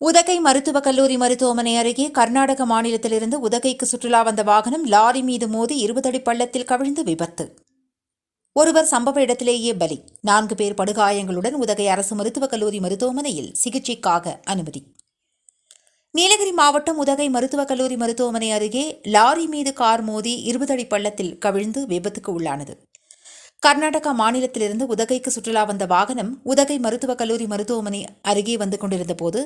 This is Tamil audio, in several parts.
உதகை மருத்துவக் கல்லூரி மருத்துவமனை அருகே கர்நாடக மாநிலத்திலிருந்து உதகைக்கு சுற்றுலா வந்த வாகனம் லாரி மீது மோதி இருபது அடி பள்ளத்தில் கவிழ்ந்து விபத்து. ஒருவர் சம்பவ இடத்திலேயே பலி. நான்கு பேர் படுகாயங்களுடன் உதகை அரசு மருத்துவக் கல்லூரி மருத்துவமனையில் சிகிச்சைக்காக அனுமதி. நீலகிரி மாவட்டம் உதகை மருத்துவக் கல்லூரி மருத்துவமனை அருகே லாரி மீது கார் மோதி இருபது அடி பள்ளத்தில் கவிழ்ந்து விபத்துக்கு உள்ளானது. கர்நாடகா மாநிலத்திலிருந்து உதகைக்கு சுற்றுலா வந்த வாகனம் உதகை மருத்துவக் கல்லூரி மருத்துவமனை அருகே வந்து கொண்டிருந்த போது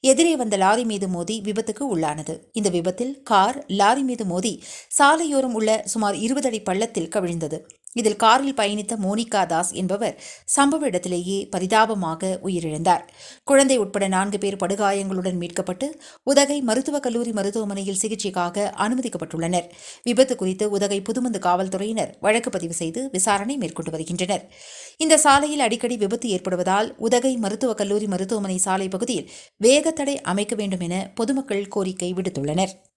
எதிரே வந்த லாரி மீது மோதி விபத்துக்கு உள்ளானது. இந்த விபத்தில் கார் லாரி மீது மோதி சாலையோரம் உள்ள சுமார் இருபது அடி பள்ளத்தில் கவிழ்ந்தது. இதில் காரில் பயணித்த மோனிகா தாஸ் என்பவர் சம்பவ இடத்திலேயே பரிதாபமாக உயிரிழந்தார். குழந்தை உட்பட நான்கு பேர் படுகாயங்களுடன் மீட்கப்பட்டு உதகை மருத்துவக் கல்லூரி மருத்துவமனையில் சிகிச்சைக்காக அனுமதிக்கப்பட்டுள்ளனர். விபத்து குறித்து உதகை புதுமந்து காவல்துறையினர் வழக்கு பதிவு செய்து விசாரணை மேற்கொண்டு வருகின்றனர். இந்த சாலையில் அடிக்கடி விபத்து ஏற்படுவதால் உதகை மருத்துவக் கல்லூரி மருத்துவமனை சாலை பகுதியில் வேகத்தடை அமைக்க வேண்டும் என பொதுமக்கள் கோரிக்கை விடுத்துள்ளனர்.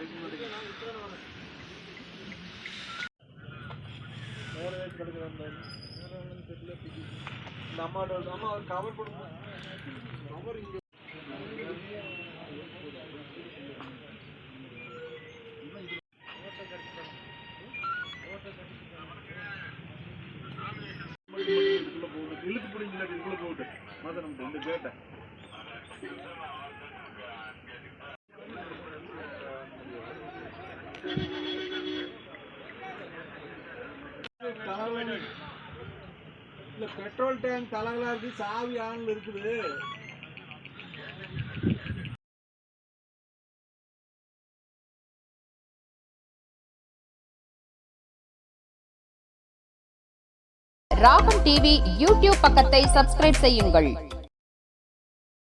இந்த அம்மாவோட அம்மா ஒரு கவர் கொடுங்க கவர் இங்க இழுத்து பிடிங்கல இதுக்குள்ள போகுது மொதல் நம்ம இந்த கேட்டேன் தலைவலி இல்ல பெட்ரோல் டேங்க் தலைகளா இருக்கு சாவி ஆன்ல இருக்குது. ராகம் டிவி யூடியூப் பக்கத்தை சப்ஸ்கிரைப் செய்யுங்கள்.